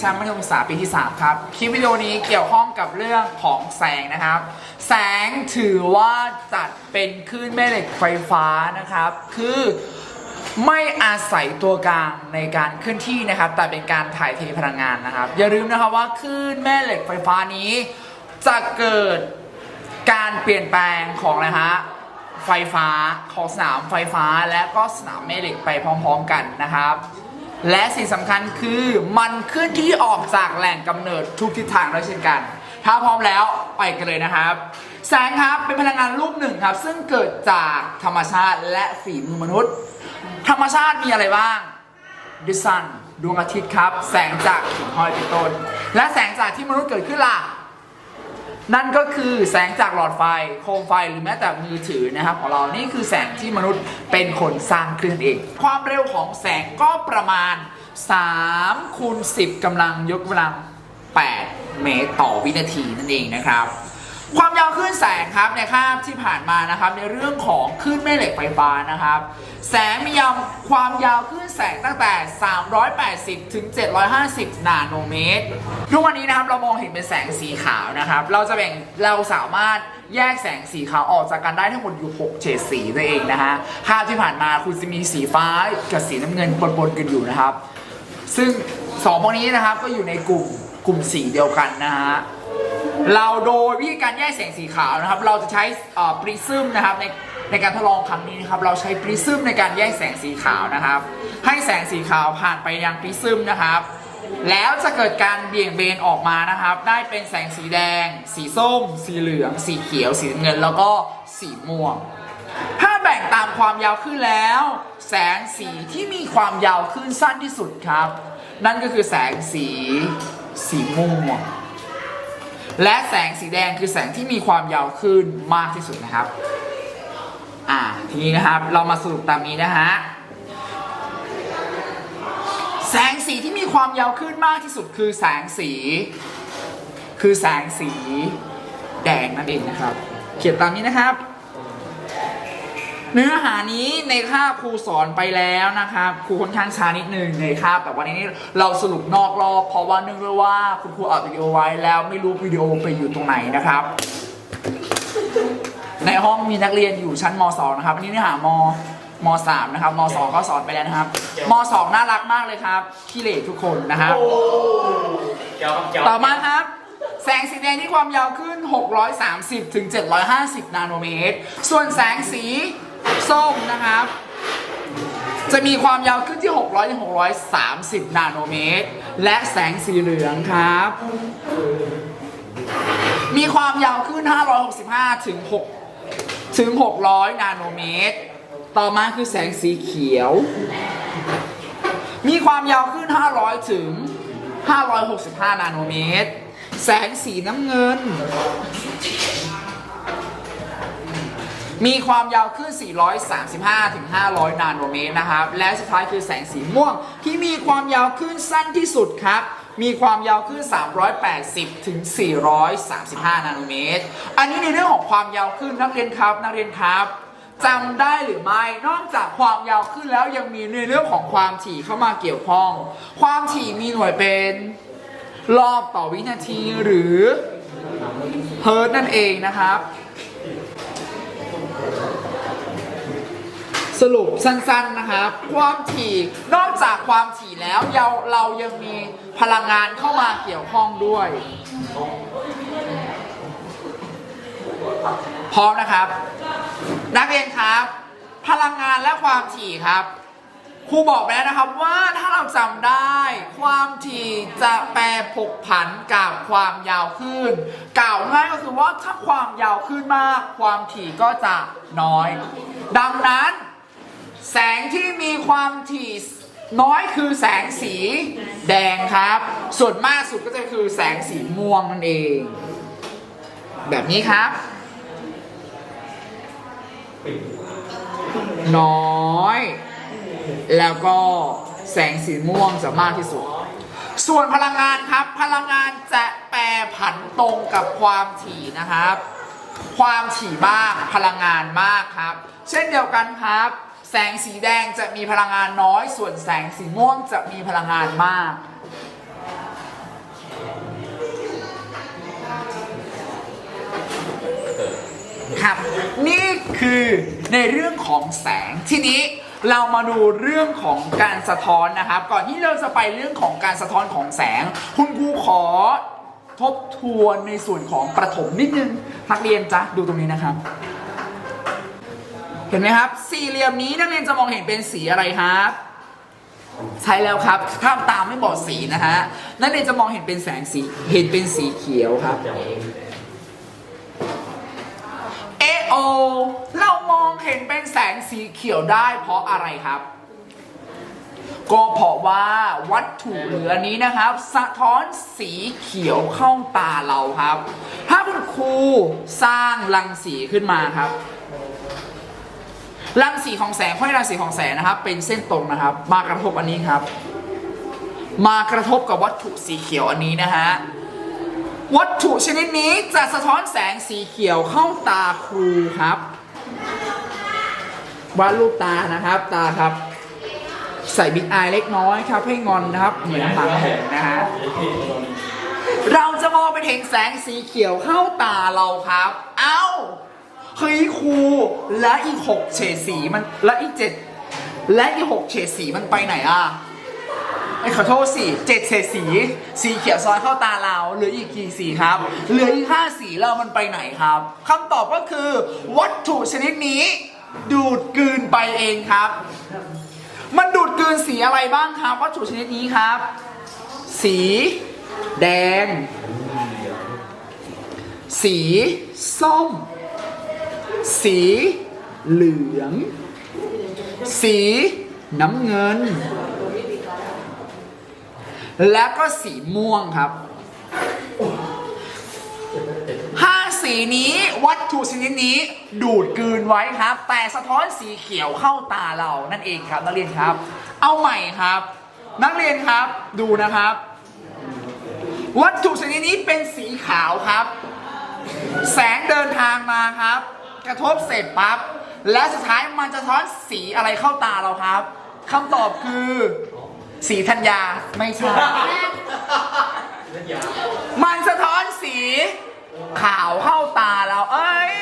ชมป์มัธยมศึกษาปีที่ 3 ครับ คลิปวิดีโอนี้เกี่ยวข้องกับเรื่องของแสงนะครับ แสงถือว่าจัดเป็นคลื่นแม่เหล็กไฟฟ้านะครับ คือไม่อาศัยตัวกลางในการเคลื่อนที่นะครับ แต่เป็นการถ่ายเทพลังงานนะครับ อย่าลืมนะครับว่าคลื่นแม่เหล็กไฟฟ้านี้ จะเกิดการเปลี่ยนแปลงของอะไรฮะไฟฟ้าของสนามไฟฟ้าและก็สนามแม่เหล็กไปพร้อม ๆ กันนะครับ และสิ่งสำคัญคือมันเคลื่อนที่ออกจากแหล่งกำเนิดทุกทิศทางด้วยเช่นกัน ถ้าพร้อมแล้วไปกันเลยนะครับ แสงครับเป็นพลังงานรูปหนึ่งครับ ซึ่งเกิดจากธรรมชาติและฝีมือมนุษย์ ธรรมชาติมีอะไรบ้างดิซันดวงอาทิตย์ครับ แสงจากหินห้อยเป็นต้น และแสงจากที่มนุษย์เกิดขึ้นล่ะ นั่นก็คือแสงจากหลอดไฟโคมไฟหรือแม้แต่มือถือนะครับของเรานี่คือแสงที่มนุษย์เป็นคนสร้างขึ้นเอง ความเร็วของแสงก็ประมาณ3คูณ10กำลังยกกำลัง 8 เมตรต่อวินาทีนั่นเองนะครับ ความยาวคลื่นแสงครับในคาบที่ผ่านมานะครับ ในเรื่องของคลื่นแม่เหล็กไฟฟ้านะครับ แสงมียาวความยาวคลื่นแสงตั้งแต่ 380 ถึง 750 นาโนเมตรทุกวันนี้นะครับเรามองเห็นเป็นแสงสีขาวนะครับ เราจะแบ่งเราสามารถแยกแสงสีขาวออกจากกันได้ทั้งหมดอยู่ 6 เฉดสีนั่นเองนะฮะภาพที่ผ่านมาคุณจะมีสีฟ้ากับสีน้ำเงินปนๆกันอยู่นะครับ ซึ่งสองพวกนี้นะครับก็อยู่ในกลุ่มกลุ่มสีเดียวกันนะฮะ เราโดยวิธีการแยกแสงสีขาวนะครับ เราจะใช้ปริซึมนะครับในในการทดลองครั้งนี้นะครับ เราใช้ปริซึมในการแยกแสงสีขาวนะครับ ให้แสงสีขาวผ่านไปยังปริซึมนะครับ แล้วจะเกิดการเบี่ยงเบนออกมานะครับ ได้เป็นแสงสีแดง สีส้ม สีเหลือง สีเขียว สีเงิน แล้วก็สีม่วง ถ้าแบ่งตามความยาวขึ้นแล้ว แสงสีที่มีความยาวขึ้นสั้นที่สุดครับ นั่นก็คือแสงสีสีม่วง และแสงสีแดงคือแสงที่มีความยาวขึ้นมากที่สุดนะครับ อ่า ทีนี้นะครับเรามาสรุปตามนี้นะฮะ แสงสีที่มีความยาวขึ้นมากที่สุดคือแสงสี คือแสงสีแดงนั่นเองนะครับ เขียนตามนี้นะครับ เนื้อหานี้ในคาบครูสอนไปแล้วนะครับครูค่อนข้างช้านิดนึงในคาบแต่วันนี้เราสรุปนอกรอบเพราะว่าเนื่องด้วยว่าคุณครูอัดวิดีโอไว้แล้วไม่รู้วิดีโอไปอยู่ตรงไหนนะครับ ในห้องมีนักเรียนอยู่ชั้นม .2 นะครับอันนี้เนื้อหามม .3 นะครับม .2 ก็สอนไปแล้วนะครับม .2 น่ารักมากเลยครับขี้เหร่ทุกคนนะครับต่อมาครับแสงสีแดงที่ความยาวขึ้น 630 ถึง 750 นาโนเมตร ส่วนแสงสี ส้มนะครับ จะมีความยาวขึ้นที่ 600ถึง630 นาโนเมตร และแสงสีเหลืองครับ มีความยาวขึ้น 565 ถึง 6 ถึง 600 นาโนเมตร ต่อมาคือแสงสีเขียว มีความยาวขึ้น 500 ถึง 565 นาโนเมตร แสงสีน้ำเงิน มีความยาวขึ้น 435 ถึง 500 นาโนเมตรนะครับ และสุดท้ายคือแสงสีม่วง ที่มีความยาวขึ้นสั้นที่สุดครับ มีความยาวขึ้น 380 ถึง 435 นาโนเมตร อันนี้ในเรื่องของความยาวขึ้นนักเรียนครับ นักเรียนครับจำได้หรือไม่ นอกจากความยาวขึ้นแล้วยังมีในเรื่องของความถี่เข้ามาเกี่ยวข้อง ความถี่มีหน่วยเป็นรอบต่อวินาทีหรือเฮิร์ตนั่นเองนะครับ สรุปสั้นๆนะครับ ความถี่นอกจากความถี่แล้วเราเรายังมีพลังงานเข้ามาเกี่ยวข้องด้วยพร้อมนะครับ นักเรียนครับ พลังงานและความถี่ครับครูบอกไปแล้วนะครับว่าถ้าเราจำได้ ความถี่จะแปรผกผันกับความยาวขึ้น กล่าวง่ายก็คือว่าถ้าความยาวขึ้นมาก ความถี่ก็จะน้อย ดังนั้น แสงที่มีความถี่น้อยคือแสงสีแดงครับ ส่วนมากสุดก็จะคือแสงสีม่วงนั่นเอง แบบนี้ครับ น้อย แล้วก็แสงสีม่วงจะมากที่สุด ส่วนพลังงานครับ พลังงานจะแปรผันตรงกับความถี่นะครับ ความถี่มากพลังงานมากครับ เช่นเดียวกันครับ แสงสีแดงจะมีพลังงานน้อย ส่วนแสงสีม่วงจะมีพลังงานมาก ครับ นี่คือในเรื่องของแสงทีนี้เรามาดูเรื่องของการสะท้อนนะครับ ก่อนที่เราจะไปเรื่องของการสะท้อนของแสง คุณครูขอทบทวนในส่วนของประถมนิดนึงนักเรียนจ๊ะดูตรงนี้นะครับ เห็นไหมครับ สี่เหลี่ยมนี้นักเรียนจะมองเห็นเป็นสีอะไรครับ ใช่แล้วครับถ้าตามไม่บอกสีนะฮะนักเรียนจะมองเห็นเป็นแสงสีเห็นเป็นสีเขียวครับเอโอเรามองเห็นเป็นแสงสีเขียวได้เพราะอะไรครับก็เพราะว่าวัตถุเหลือนี้นะครับ สะท้อนสีเขียวเข้าตาเราครับ ถ้าคุณครูสร้างรังสีขึ้นมาครับ รังสีของแสงค่อยรังสีของแสงนะครับ เป็นเส้นตรงนะครับ มากระทบอันนี้ครับ มากระทบกับวัตถุสีเขียวอันนี้นะฮะวัตถุชนิดนี้จะสะท้อนแสงสีเขียวเข้าตาครูครับวาดรูปตานะครับตาครับ ใส่บิ๊กอายเล็กน้อยครับให้งอนนะครับ เหมือนหมาหงนะฮะเราจะมองไปเห็นแสงสีเขียวเข้าตาเราครับ เอ้า เฮ้ยครูและอีกหกเฉดสีมันและอีกเจ็ดและอีกหกเฉดสีมันไปไหนอะไอ้ขอโทษสิเจ็ดเฉดสี สีเขียวซ้อนเข้าตาเราเหลืออีกกี่สีครับ เหลืออีกห้าสีแล้วมันไปไหนครับคำตอบก็คือ วัตถุชนิดนี้ ดูดกลืนไปเองครับ มันดูดกลืนสีอะไรบ้างครับ วัตถุชนิดนี้ครับ สี แดง สีส้ม สีเหลือง สีน้ำเงิน แล้วก็สีม่วงครับห้าสีนี้วัตถุชนิดนี้ดูดกลืนไว้ครับ แต่สะท้อนสีเขียวเข้าตาเรานั่นเองครับ นักเรียนครับ เอาใหม่ครับ นักเรียนครับดูนะครับ วัตถุชนิดนี้เป็นสีขาวครับ แสงเดินทางมาครับ กระทบเสร็จปั๊บและสุดท้ายมันจะสะท้อนสีอะไรเข้าตาเราครับคำตอบคือ สีธัญญาไม่ใช่ มันสะท้อนสีขาวเข้าตาเรา เอ้ย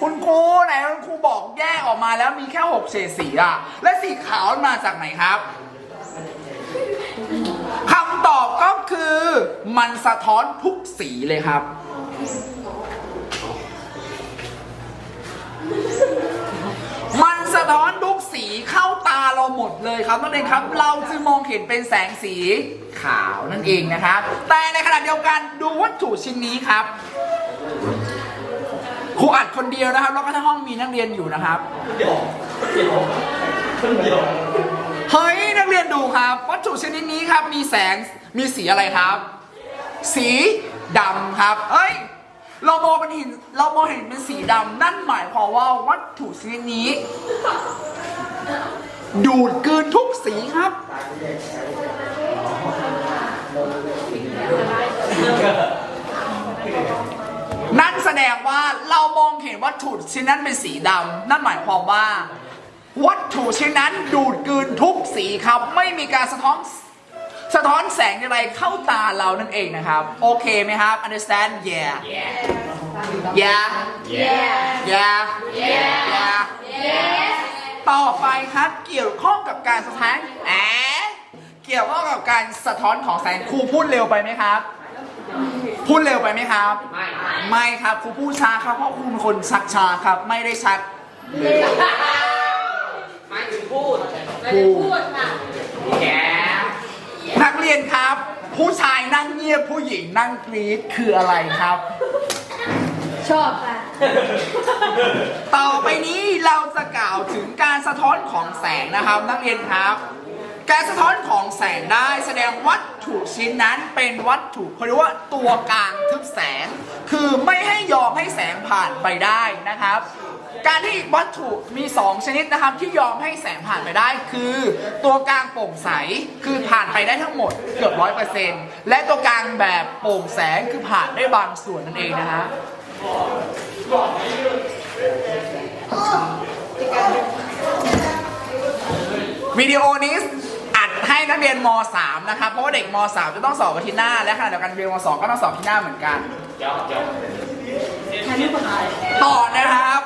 คุณครูไหนคุณครูบอกแยกออกมาแล้วมีแค่หกเฉดสีอะและสีขาวมันมาจากไหนครับคำตอบก็คือ มันสะท้อนทุกสีเลยครับ มันสะท้อนทุกสีเข้าตาเราหมดเลยครับนักเรียนครับ เราจึงมองเห็นเป็นแสงสีขาวนั่นเองนะครับ แต่ในขณะเดียวกันดูวัตถุชิ้นนี้ครับครูอัดคนเดียวนะครับแล้วก็ทั้งห้องมีนักเรียนอยู่นะครับเฮ้ยนักเรียนดูครับ วัตถุชนิดนี้ครับมีแสงมีสีอะไรครับ สีดำครับ เอ้ย เรามองเป็นหินเรามองเห็นเป็นสีดำนั่นหมายความว่าวัตถุชนิดนี้ ดูดกลืนทุกสีครับ นั่นแสดงว่าเรามองเห็นวัตถุชิ้นนั้นเป็นสีดำนั่นหมายความว่า วัตถุชิ้นนั้นดูดกลืนทุกสีครับ ไม่มีการสะท้อน สะท้อนแสงอะไรเข้าตาเรานั่นเองนะครับ โอเคไหมครับ understand yeah yeah yeah yeah yeah ต่อไปครับเกี่ยวข้องกับการสะท้อนแอะเกี่ยวข้องกับการสะท้อนของแสงครูพูดเร็วไปไหมครับ พูดเร็วไปไหมครับ ไม่ไม่ครับครูพูดช้าครับเพราะครูเป็นคนชักช้าครับ ไม่ได้ชักหมายถึงพูดครูพูดค่ะแกนัก เรียนครับ ผู้ชายนั่งเงียบผู้หญิงนั่งกรี๊ดคืออะไรครับ ชอบค่ะ ต่อไปนี้เราจะกล่าวถึงการสะท้อนของแสงนะครับ นักเรียนครับ การสะท้อนของแสงได้แสดงวัตถุชิ้นนั้นเป็นวัตถุเขาเรียกว่าตัวกลางทึบแสง คือไม่ให้ยอมให้แสงผ่านไปได้นะครับ การที่วัตถุมี2ชนิดนะครับที่ยอมให้แสงผ่านไปได้คือ ตัวกลางโปร่งใสคือผ่านไปได้ทั้งหมดเกือบร้อยเปอร์เซ็นต์และตัวกลางแบบโปร่งแสงคือผ่านได้บางส่วนนั่นเองนะฮะวิดีโอนี้อัดให้นักเรียนม .3 นะครับ เพราะว่าเด็กม .3 จะต้องสอบอาทิตย์หน้า และขณะเดียวกันเรียนม .2 ก็ต้องสอบอาที่หน้าเหมือนกันต่อนะครับ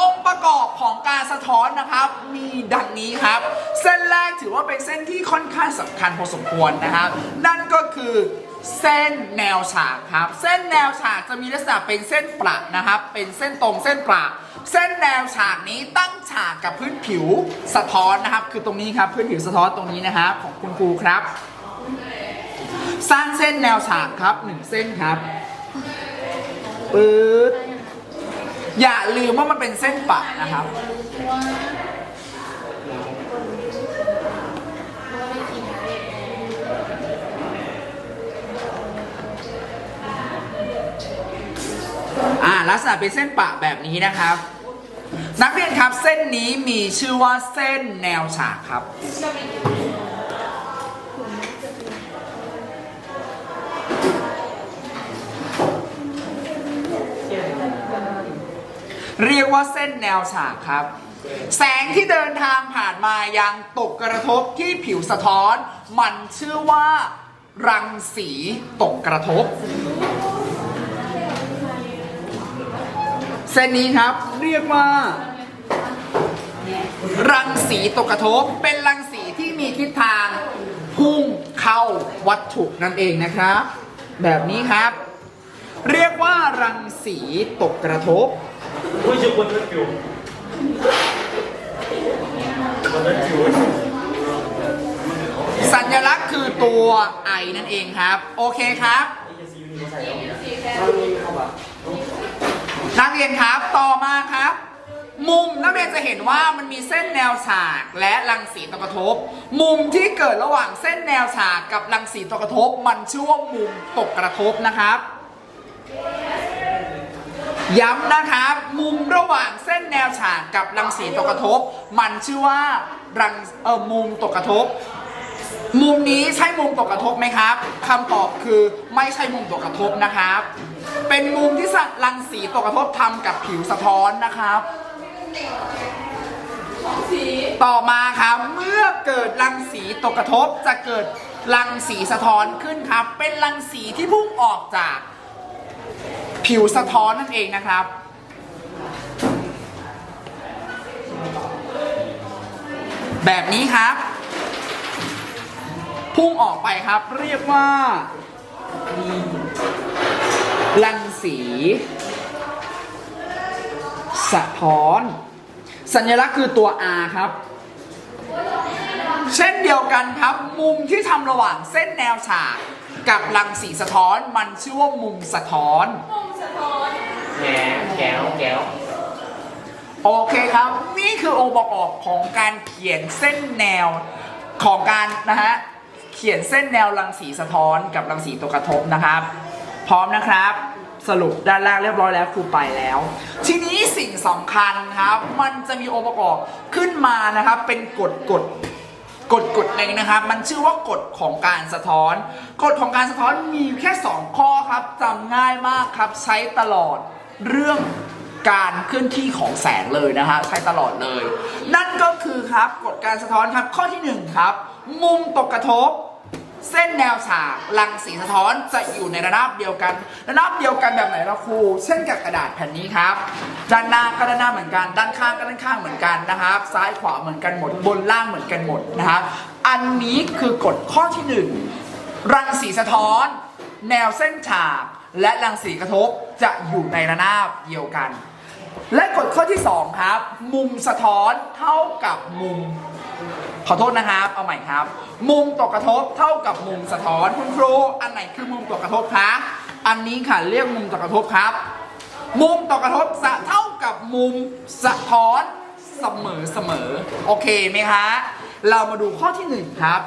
องค์ประกอบของการสะท้อนนะครับ มีดังนี้ครับ เส้นแรกถือว่าเป็นเส้นที่ค่อนข้างสำคัญพอสมควรนะครับ นั่นก็คือเส้นแนวฉากครับ เส้นแนวฉากจะมีลักษณะเป็นเส้นประนะครับ เป็นเส้นตรงเส้นประเส้นแนวฉากนี้ตั้งฉากกับพื้นผิวสะท้อนนะครับ คือตรงนี้ครับพื้นผิวสะท้อนตรงนี้นะครับ ของคุณครูครับ สร้างเส้นแนวฉากครับหนึ่งเส้นครับปื๊ด อย่าลืมว่ามันเป็นเส้นปะนะครับ อ่าลักษณะเป็นเส้นปะแบบนี้นะครับ นักเรียนครับเส้นนี้มีชื่อว่าเส้นแนวฉากครับ เรียกว่าเส้นแนวฉากครับ แสงที่เดินทางผ่านมายังตกกระทบที่ผิวสะท้อน มันชื่อว่า รังสีตกกระทบ เส้นนี้ครับเรียกว่า รังสีตกกระทบเป็นรังสีที่มีทิศทางพุ่งเข้าวัตถุนั่นเองนะครับ แบบนี้ครับ เรียกว่ารังสีตกกระทบ Ui, chưa quân rất kiểu Quân rất kiểu สัญลักษณ์คือตัวไอนั่นเองครับ โอเคครับ นักเรียนครับต่อมาครับ มุมนักเรียนจะเห็นว่ามันมีเส้นแนวฉากและรังสีตกกระทบ มุมที่เกิดระหว่างเส้นแนวฉากกับรังสีตกกระทบ มันชื่อว่ามุมตกกระทบนะครับ ย้ำนะครับมุมระหว่างเส้นแนวฉากกับรังสีตกกระทบ มันชื่อว่ารังเออมุมตกกระทบ มุมนี้ใช่มุมตกกระทบไหมครับคำตอบคือไม่ใช่มุมตกกระทบนะครับ เป็นมุมที่รังสีตกกระทบทำกับผิวสะท้อนนะครับต่อมาครับเมื่อเกิดรังสีตกกระทบจะเกิดรังสีสะท้อนขึ้นครับ เป็นรังสีที่พุ่งออกจาก ผิวสะท้อนนั่นเองนะครับ แบบนี้ครับ พุ่งออกไปครับเรียกว่ารังสี สะท้อน สัญลักษณ์คือตัว R ครับ เช่นเดียวกันครับ มุมที่ทำระหว่างเส้นแนวฉาก กับรังสีสะท้อนมันชื่อว่ามุมสะท้อน Nè, kéo, kéo โอเคครับ นี่คือองค์ประกอบของการเขียนเส้นแนวของการนะฮะเขียนเส้นแนวรังสีสะท้อนกับรังสีตัวกระทบนะครับ พร้อมนะครับ สรุปด้านล่างเรียบร้อยแล้วครูไปแล้ว ทีนี้สิ่งสำคัญครับ มันจะมีองค์ประกอบขึ้นมานะครับ เป็นกฎกฎ กฎกฎหนึ่งนะครับ มันชื่อว่ากฎของการสะท้อนกฎของการสะท้อนมีอยู่แค่ 2 ข้อครับจำง่ายมากครับ ใช้ตลอดเรื่องการเคลื่อนที่ของแสงเลยนะฮะใช้ตลอดเลย นั่นก็คือครับกฎการสะท้อนครับข้อที่ 1 ครับ มุมตกกระทบ เส้นแนวฉากรังสีสะท้อนจะอยู่ในระนาบเดียวกัน ระนาบเดียวกันแบบไหนล่ะครู เช่นกับกระดาษแผ่นนี้ครับ ด้านหน้าก็ด้านหน้าเหมือนกัน ด้านข้างก็ด้านข้างเหมือนกันนะครับ ซ้ายขวาเหมือนกันหมด บนล่างเหมือนกันหมดนะครับ อันนี้คือกฎข้อที่หนึ่งรังสีสะท้อน แนวเส้นฉาก และรังสีกระทบจะอยู่ในระนาบเดียวกัน และกฎข้อที่สองครับ มุมสะท้อนเท่ากับมุม ขอโทษนะครับ เอาใหม่ครับ มุมตกกระทบเท่ากับมุมสะท้อนคุณครูอันไหนคือมุมตกกระทบคะอันนี้ค่ะเรียกมุมตกกระทบครับ มุมตกกระทบจะเท่ากับมุมสะท้อนเสมอเสมอโอเคไหมคะเรามาดูข้อที่หนึ่งครับ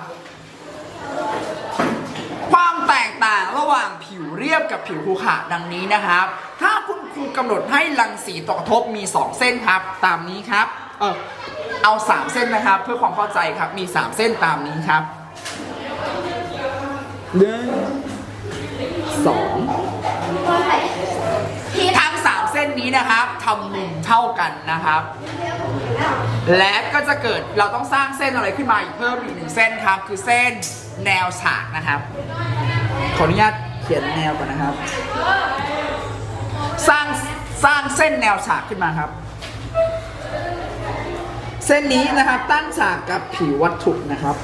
ความแตกต่างระหว่างผิวเรียบกับผิวขรุขระดังนี้นะครับ ถ้าคุณครูกำหนดให้รังสีตกกระทบมี 2 เส้นครับ ตามนี้ครับเออ เอา 3 เส้นนะครับ เพื่อความเข้าใจครับมี 3 เส้นตามนี้ครับหนึ่งสองทั้ง3เส้นนี้นะครับทำมุมเท่ากันนะครับ และก็จะเกิดเราต้องสร้างเส้นอะไรขึ้นมาอีกเพิ่มอีกหนึ่งเส้นครับ คือเส้นแนวฉากนะครับ ขออนุญาตเขียนแนวก่อนนะครับ สร้างสร้างเส้นแนวฉากขึ้นมาครับ เส้นนี้นะครับตั้งฉากกับผิววัตถุนะครับ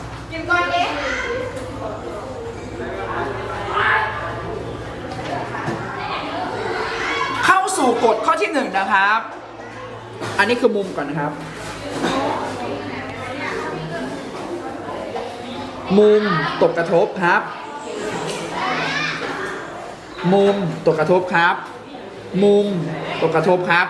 เข้าสู่กฎข้อที่หนึ่งนะครับ อันนี้คือมุมก่อนนะครับ มุมตกกระทบครับ มุมตกกระทบครับ มุมตกกระทบครับ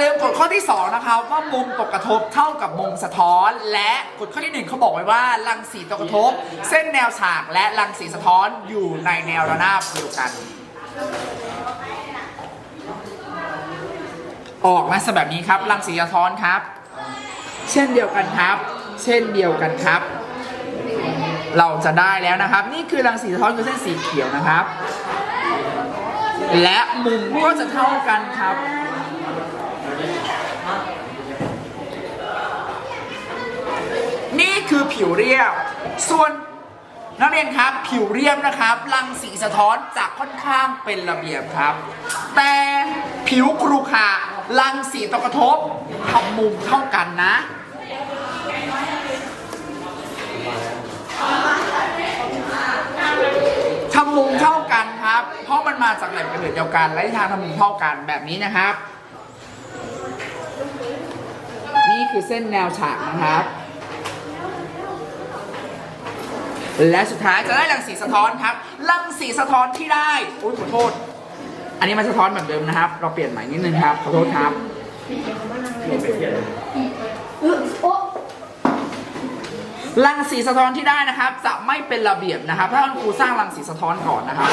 ลืมกฎข้อที่ 2 นะครับว่ามุมตกกระทบเท่ากับมุมสะท้อน และกฎข้อที่ 1เขาบอกไว้ว่ารังสีตกกระทบ เส้นแนวฉากและรังสีสะท้อนอยู่ในแนวระนาบเดียวกัน ออกมาแบบนี้ครับรังสีสะท้อนครับ เช่นเดียวกันครับ เช่นเดียวกันครับ เราจะได้แล้วนะครับ นี่คือรังสีสะท้อนคือเส้นสีเขียวนะครับ และมุมก็จะเท่ากันครับ นี่คือผิวเรียบ ส่วนนักเรียนครับผิวเรียบนะครับ รังสีสะท้อนจะค่อนข้างเป็นระเบียบครับ แต่ผิวครุขระรังสีตกกระทบทำมุมเท่ากันนะ ทำมุมเท่ากันครับ เพราะมันมาจากแหล่งกำเนิดเดียวกันและทิศทางทำมุมเท่ากันแบบนี้นะครับ นี่คือเส้นแนวฉากนะครับ และสุดท้ายจะได้รังสีสะท้อนครับ รังสีสะท้อนที่ได้โอ้ยขอโทษ อันนี้มันสะท้อนเหมือนเดิมนะครับ เราเปลี่ยนใหม่นิดนึงครับ ขอโทษครับรังสีสะท้อนที่ได้นะครับ จะไม่เป็นระเบียบนะครับ ถ้าคุณครูสร้างรังสีสะท้อนก่อนนะครับ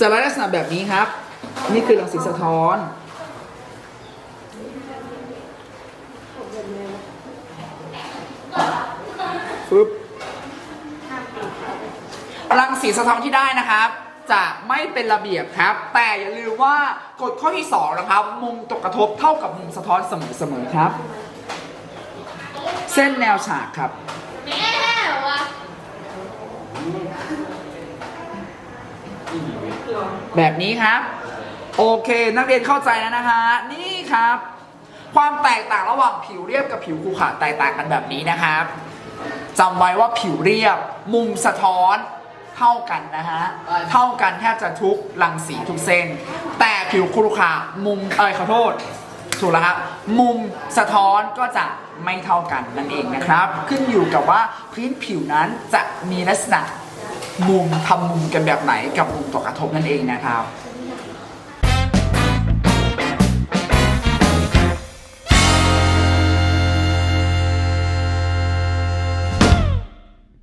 จะได้ลักษณะแบบนี้ครับ นี่คือรังสีสะท้อน ปึ๊บรังสีสะท้อนที่ได้นะครับ จะไม่เป็นระเบียบครับ แต่อย่าลืมว่ากฎข้อที่สองนะครับ มุมตกกระทบเท่ากับมุมสะท้อนเสมอๆครับ เส้นแนวฉากครับแบบนี้ครับ โอเค นักเรียนเข้าใจแล้วนะฮะนี่ครับ ความแตกต่างระหว่างผิวเรียบกับผิวขรุขระแตกต่างกันแบบนี้นะครับ จำไว้ว่าผิวเรียบ มุมสะท้อนเท่ากันนะฮะ เท่ากันแทบจะทุกรังสีทุกเส้น แต่ผิวขรุขระมุมเอ้ยขอโทษถูกแล้วครับมุมสะท้อนก็จะไม่เท่ากันนั่นเองนะครับ ขึ้นอยู่กับว่าพื้นผิวนั้นจะมีลักษณะมุมทำมุมกันแบบไหนกับมุมตกกระทบนั่นเองนะครับ